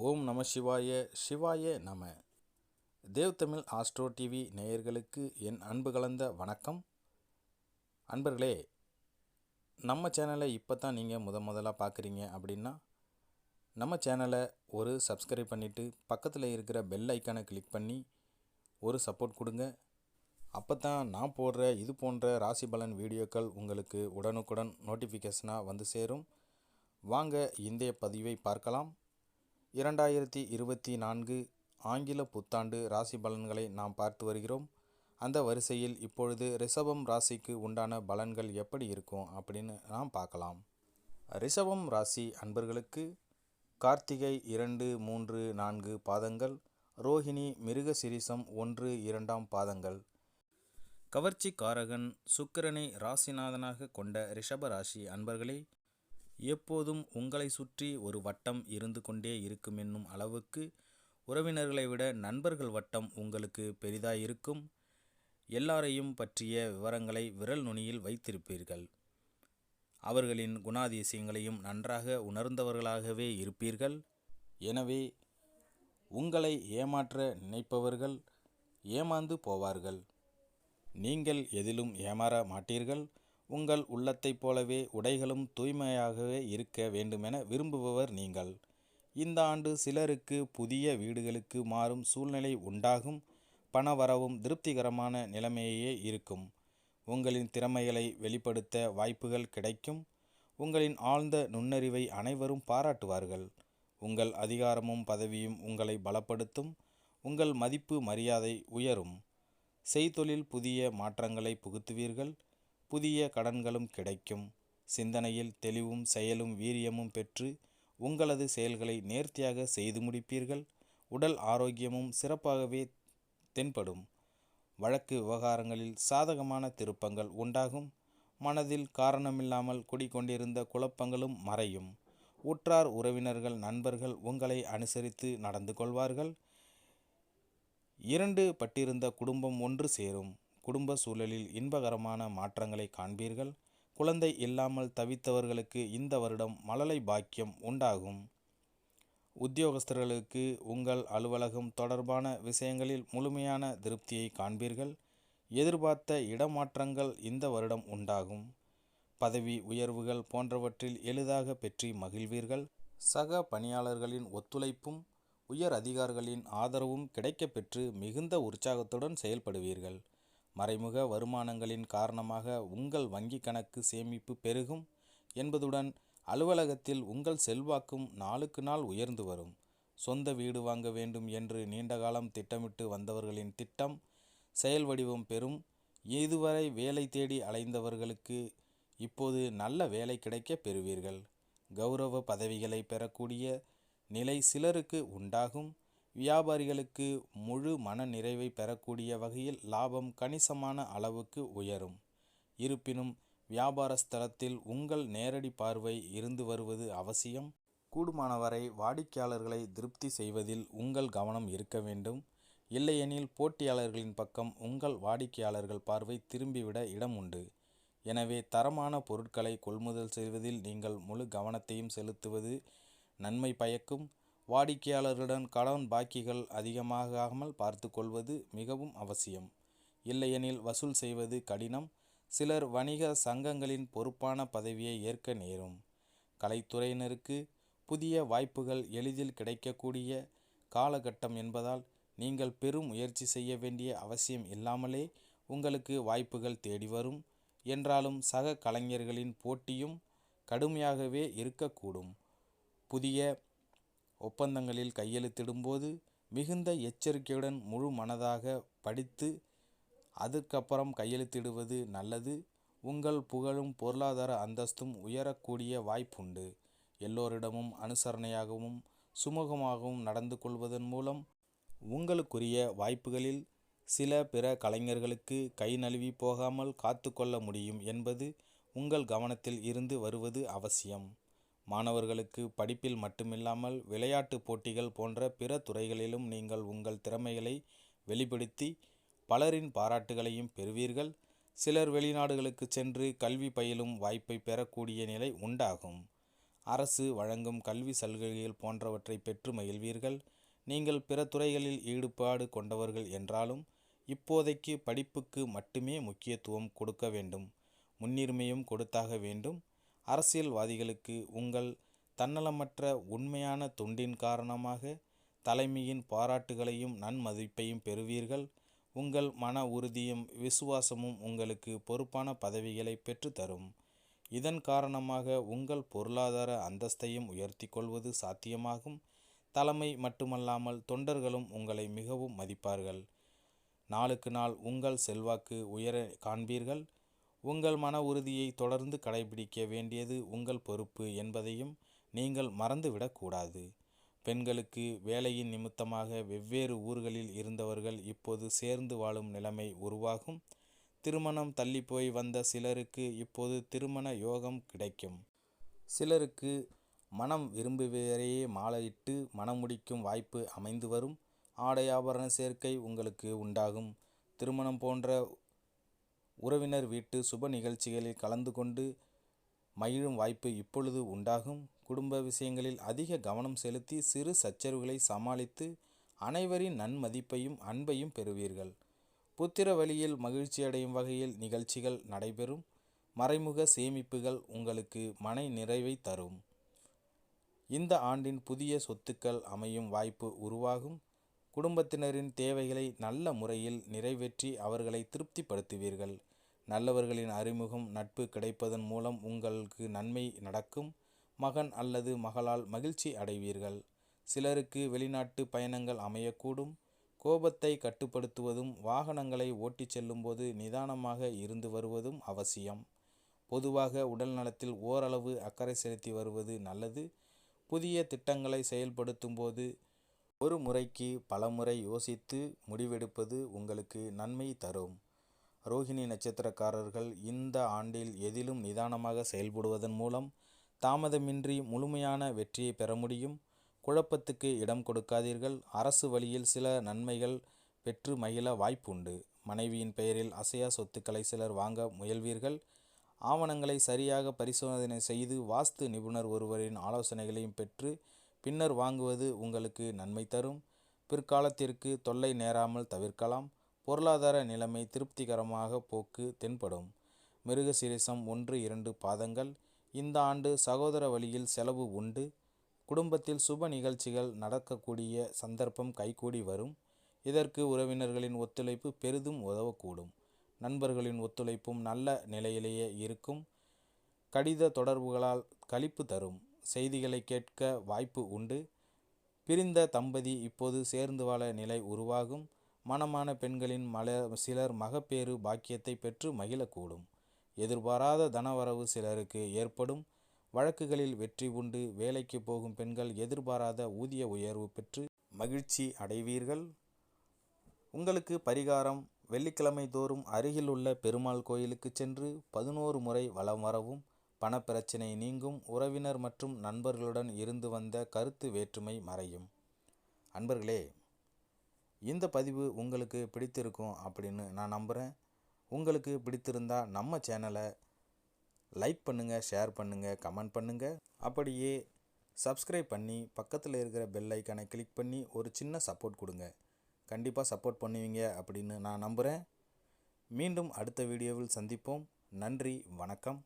ஓம் நம சிவாய சிவாய நம. தேவ் தமிழ் ஆஸ்ட்ரோ டிவி நேயர்களுக்கு என் அன்பு கலந்த வணக்கம். அன்பர்களே நம்ம சேனலை இப்போ தான் நீங்கள் முத முதலாக பார்க்குறீங்க அப்படின்னா நம்ம சேனலை ஒரு சப்ஸ்கிரைப் பண்ணிவிட்டு பக்கத்தில் இருக்கிற பெல் ஐக்கானை கிளிக் பண்ணி ஒரு சப்போர்ட் கொடுங்க. அப்போ தான் நான் போடுற இது போன்ற ராசி பலன் வீடியோக்கள் உங்களுக்கு உடனுக்குடன் நோட்டிஃபிகேஷனாக வந்து சேரும். வாங்க இந்திய பதிவை பார்க்கலாம். இரண்டாயிரத்தி இருபத்தி நான்கு ஆங்கில புத்தாண்டு ராசி பலன்களை நாம் பார்த்து வருகிறோம். அந்த வரிசையில் இப்பொழுது ரிஷபம் ராசிக்கு உண்டான பலன்கள் எப்படி இருக்கும் அப்படின்னு நாம் பார்க்கலாம். ரிஷபம் ராசி அன்பர்களுக்கு கார்த்திகை இரண்டு மூன்று நான்கு பாதங்கள் ரோஹிணி மிருக சிரிசம் ஒன்று இரண்டாம் பாதங்கள். கவர்ச்சி காரகன் சுக்கிரனை ராசிநாதனாக கொண்ட ரிஷப ராசி அன்பர்களே எப்போதும் உங்களை சுற்றி ஒரு வட்டம் இருந்து கொண்டே இருக்கும் என்னும் அளவுக்கு உறவினர்களை விட நண்பர்கள் வட்டம் உங்களுக்கு பெரிதாயிருக்கும். எல்லாரையும் பற்றிய விவரங்களை விரல் நுனியில் வைத்திருப்பீர்கள். அவர்களின் குணாதிசயங்களையும் நன்றாக உணர்ந்தவர்களாகவே இருப்பீர்கள். எனவே உங்களை ஏமாற்ற நினைப்பவர்கள் ஏமாந்து போவார்கள். நீங்கள் எதிலும் ஏமாற மாட்டீர்கள். உங்கள் உள்ளத்தைப் போலவே உடைகளும் தூய்மையாகவே இருக்க வேண்டுமென விரும்புபவர் நீங்கள். இந்த ஆண்டு சிலருக்கு புதிய வீடுகளுக்கு மாறும் சூழ்நிலை உண்டாகும். பணவரவும் திருப்திகரமான நிலைமையே இருக்கும். உங்களின் திறமைகளை வெளிப்படுத்த வாய்ப்புகள் கிடைக்கும். உங்களின் ஆழ்ந்த நுண்ணறிவை அனைவரும் பாராட்டுவார்கள். உங்கள் அதிகாரமும் பதவியும் உங்களை பலப்படுத்தும். உங்கள் மதிப்பு மரியாதை உயரும். செய்தொழில் புதிய மாற்றங்களை புகுத்துவீர்கள். புதிய கடன்களும் கிடைக்கும். சிந்தனையில் தெளிவும் செயலும் வீரியமும் பெற்று உங்களது செயல்களை நேர்த்தியாக செய்து முடிப்பீர்கள். உடல் ஆரோக்கியமும் சிறப்பாகவே தென்படும். வழக்கு விவகாரங்களில் சாதகமான திருப்பங்கள் உண்டாகும். மனதில் காரணமில்லாமல் குடிக்கொண்டிருந்த குழப்பங்களும் மறையும். உற்றார் உறவினர்கள் நண்பர்கள் உங்களை அனுசரித்து நடந்து கொள்வார்கள். இரண்டு பட்டிருந்த குடும்பம் ஒன்று சேரும். குடும்ப சூழலில் இன்பகரமான மாற்றங்களை காண்பீர்கள். குழந்தை இல்லாமல் தவித்தவர்களுக்கு இந்த வருடம் மழலை பாக்கியம் உண்டாகும். உத்தியோகஸ்தர்களுக்கு உங்கள் அலுவலகம் தொடர்பான விஷயங்களில் முழுமையான திருப்தியை காண்பீர்கள். எதிர்பார்த்த இடமாற்றங்கள் இந்த வருடம் உண்டாகும். பதவி உயர்வுகள் போன்றவற்றில் எளிதாக பெற்றி மகிழ்வீர்கள். சக பணியாளர்களின் ஒத்துழைப்பும் உயர் அதிகாரிகளின் ஆதரவும் கிடைக்கப்பெற்று மிகுந்த உற்சாகத்துடன் செயல்படுவீர்கள். மறைமுக வருமானங்களின் காரணமாக உங்கள் வங்கி கணக்கு சேமிப்பு பெருகும் என்பதுடன் அலுவலகத்தில் உங்கள் செல்வாக்கும் நாளுக்கு நாள் உயர்ந்து வரும். சொந்த வீடு வாங்க வேண்டும் என்று நீண்டகாலம் திட்டமிட்டு வந்தவர்களின் திட்டம் செயல் வடிவம் பெறும். இதுவரை வேலை தேடி அலைந்தவர்களுக்கு இப்போது நல்ல வேலை கிடைக்க பெறுவீர்கள். கௌரவ பதவிகளை பெறக்கூடிய நிலை சிலருக்கு உண்டாகும். வியாபாரிகளுக்கு முழு மன நிறைவை பெறக்கூடிய வகையில் லாபம் கணிசமான அளவுக்கு உயரும். இருப்பினும் வியாபார ஸ்தலத்தில் உங்கள் நேரடி பார்வை இருந்து வருவது அவசியம். கூடுமானவரை வாடிக்கையாளர்களை திருப்தி செய்வதில் உங்கள் கவனம் இருக்க வேண்டும். இல்லையெனில் போட்டியாளர்களின் பக்கம் உங்கள் வாடிக்கையாளர்கள் பார்வை திரும்பிவிட இடம் உண்டு. எனவே தரமான பொருட்களை கொள்முதல் செய்வதில் நீங்கள் முழு கவனத்தையும் செலுத்துவது நன்மை பயக்கும். வாடிக்கையாளர்களுடன் கடன் பாக்கிகள் அதிகமாகாமல் பார்த்து கொள்வது மிகவும் அவசியம். இல்லையெனில் வசூல் செய்வது கடினம். சிலர் வணிக சங்கங்களின் பொறுப்பான பதவியை ஏற்க நேரும். கலைத்துறையினருக்கு புதிய வாய்ப்புகள் எளிதில் கிடைக்கக்கூடிய காலகட்டம் என்பதால் நீங்கள் பெரும் முயற்சி செய்ய வேண்டிய அவசியம் இல்லாமலே உங்களுக்கு வாய்ப்புகள் தேடி வரும். என்றாலும் சக கலைஞர்களின் போட்டியும் கடுமையாகவே இருக்கக்கூடும். புதிய ஒப்பந்தங்களில் கையெழுத்திடும்போது மிகுந்த எச்சரிக்கையுடன் முழு மனதாக படித்து அதுக்கப்புறம் கையெழுத்திடுவது நல்லது. உங்கள் புகழும் பொருளாதார அந்தஸ்தும் உயரக்கூடிய வாய்ப்புண்டு. எல்லோரிடமும் அனுசரணையாகவும் சுமூகமாகவும் நடந்து கொள்வதன் மூலம் உங்களுக்குரிய வாய்ப்புகளில் சில பிற கலைஞர்களுக்கு கை நழுவி போகாமல் காத்து கொள்ள முடியும் என்பது உங்கள் கவனத்தில் இருந்து வருவது அவசியம். மாணவர்களுக்கு படிப்பில் மட்டுமில்லாமல் விளையாட்டு போட்டிகள் போன்ற பிற துறைகளிலும் நீங்கள் உங்கள் திறமைகளை வெளிப்படுத்தி பலரின் பாராட்டுகளையும் பெறுவீர்கள். சிலர் வெளிநாடுகளுக்கு சென்று கல்வி பயிலும் வாய்ப்பை பெறக்கூடிய நிலை உண்டாகும். அரசு வழங்கும் கல்வி சலுகைகள் போன்றவற்றை பெற்று மகிழ்வீர்கள். நீங்கள் பிற துறைகளில் ஈடுபாடு கொண்டவர்கள் என்றாலும் இப்போதைக்கு படிப்புக்கு மட்டுமே முக்கியத்துவம் கொடுக்க வேண்டும். முன்னுரிமையும் கொடுத்தாக வேண்டும். அரசியல்வாதிகளுக்கு உங்கள் தன்னலமற்ற உண்மையான தொண்டின் காரணமாக தலைமையின் பாராட்டுகளையும் நன்மதிப்பையும் பெறுவீர்கள். உங்கள் மன உறுதியும் விசுவாசமும் உங்களுக்கு பொறுப்பான பதவிகளை பெற்றுத்தரும் இதன் காரணமாக உங்கள் பொருளாதார அந்தஸ்தையும் உயர்த்தி கொள்வது சாத்தியமாகும். தலைமை மட்டுமல்லாமல் தொண்டர்களும் உங்களை மிகவும் மதிப்பார்கள். நாளுக்கு நாள் உங்கள் செல்வாக்கு உயர காண்பீர்கள். உங்கள் மன உறுதியை தொடர்ந்து கடைபிடிக்க வேண்டியது உங்கள் பொறுப்பு என்பதையும் நீங்கள் மறந்துவிடக்கூடாது பெண்களுக்கு வேலையின் நிமித்தமாக வெவ்வேறு ஊர்களில் இருந்தவர்கள் இப்போது சேர்ந்து வாழும் நிலைமை உருவாகும். திருமணம் தள்ளிப்போய் வந்த சிலருக்கு இப்போது திருமண யோகம் கிடைக்கும். சிலருக்கு மனம் விரும்புவரையே மாலையிட்டு மனம் முடிக்கும் வாய்ப்பு அமைந்து வரும். ஆடை ஆபரண சேர்க்கை உங்களுக்கு உண்டாகும். திருமணம் போன்ற உறவினர் வீட்டு சுப நிகழ்ச்சிகளில் கலந்து கொண்டு மகிழும் வாய்ப்பு இப்பொழுது உண்டாகும். குடும்ப விஷயங்களில் அதிக கவனம் செலுத்தி சிறு சச்சரவுகளை சமாளித்து அனைவரின் நன்மதிப்பையும் அன்பையும் பெறுவீர்கள். புத்திர வழியில் மகிழ்ச்சியடையும் வகையில் நிகழ்ச்சிகள் நடைபெறும். மறைமுக சேமிப்புகள் உங்களுக்கு மனை நிறைவை தரும். இந்த ஆண்டின் புதிய சொத்துக்கள் அமையும் வாய்ப்பு உருவாகும். குடும்பத்தினரின் தேவைகளை நல்ல முறையில் நிறைவேற்றி அவர்களை திருப்திப்படுத்துவீர்கள். நல்லவர்களின் அறிமுகம் நட்பு கிடைப்பதன் மூலம் உங்களுக்கு நன்மை நடக்கும். மகன் அல்லது மகளால் மகிழ்ச்சி அடைவீர்கள். சிலருக்கு வெளிநாட்டு பயணங்கள் அமையக்கூடும். கோபத்தை கட்டுப்படுத்துவதும் வாகனங்களை ஓட்டிச் செல்லும்போது நிதானமாக இருந்து வருவதும் அவசியம். பொதுவாக உடல் நலத்தில் ஓரளவு அக்கறை செலுத்தி வருவது நல்லது. புதிய திட்டங்களை செயல்படுத்தும் போது ஒரு முறைக்கு பலமுறை யோசித்து முடிவெடுப்பது உங்களுக்கு நன்மை தரும். ரோஹிணி நட்சத்திரக்காரர்கள் இந்த ஆண்டில் எதிலும் நிதானமாக செயல்படுவதன் மூலம் தாமதமின்றி முழுமையான வெற்றியை பெற முடியும். குழப்பத்துக்கு இடம் கொடுக்காதீர்கள். அரசு வழியில் சில நன்மைகள் பெற்று மகிழ வாய்ப்புண்டு. மனைவியின் பெயரில் அசையா சொத்துக்களை சிலர் வாங்க முயல்வீர்கள். ஆவணங்களை சரியாக பரிசோதனை செய்து வாஸ்து நிபுணர் ஒருவரின் ஆலோசனைகளையும் பெற்று பின்னர் வாங்குவது உங்களுக்கு நன்மை தரும். பிற்காலத்திற்கு தொல்லை நேராமல் தவிர்க்கலாம். பொருளாதார நிலைமை திருப்திகரமாக போக்கு தென்படும். மிருகசிரிசம் ஒன்று இரண்டு பாதங்கள். இந்த ஆண்டு சகோதர வழியில் செலவு உண்டு. குடும்பத்தில் சுப நிகழ்ச்சிகள் நடக்கக்கூடிய சந்தர்ப்பம் கைகூடி வரும். இதற்கு உறவினர்களின் ஒத்துழைப்பு பெரிதும் உதவக்கூடும். நண்பர்களின் ஒத்துழைப்பும் நல்ல நிலையிலேயே இருக்கும். கடித தொடர்புகளால் கழிப்பு தரும். செய்திகளை கேட்க வாய்ப்பு உண்டு. பிரிந்த தம்பதி இப்போது சேர்ந்து வாழ நிலை உருவாகும். மனமான பெண்களின் மல சிலர் மகப்பேறு பாக்கியத்தை பெற்று மகிழக்கூடும். எதிர்பாராத தனவரவு சிலருக்கு ஏற்படும். வழக்குகளில் வெற்றி உண்டு. வேலைக்கு போகும் பெண்கள் எதிர்பாராத ஊதிய உயர்வு பெற்று மகிழ்ச்சி அடைவீர்கள். உங்களுக்கு பரிகாரம். வெள்ளிக்கிழமை தோறும் அருகில் உள்ள பெருமாள் கோயிலுக்கு சென்று பதினோரு முறை வலம் வரவும் பணப்பிரச்சனை நீங்கும் உறவினர் மற்றும் நண்பர்களுடன் இருந்து வந்த கருத்து வேற்றுமை மறையும். அன்பர்களே இந்த பதிவு உங்களுக்கு பிடித்திருக்கும் அப்படின்னு நான் நம்புகிறேன் உங்களுக்கு பிடித்திருந்தால் நம்ம சேனலை லைக் பண்ணுங்கள் ஷேர் பண்ணுங்கள் கமெண்ட் பண்ணுங்கள் அப்படியே சப்ஸ்கிரைப் பண்ணி பக்கத்தில் இருக்கிற பெல் ஐக்கனை கிளிக் பண்ணி ஒரு சின்ன சப்போர்ட் கொடுங்க. கண்டிப்பாக சப்போர்ட் பண்ணுவீங்க அப்படின்னு நான் நம்புகிறேன் மீண்டும் அடுத்த வீடியோவில் சந்திப்போம். நன்றி வணக்கம்.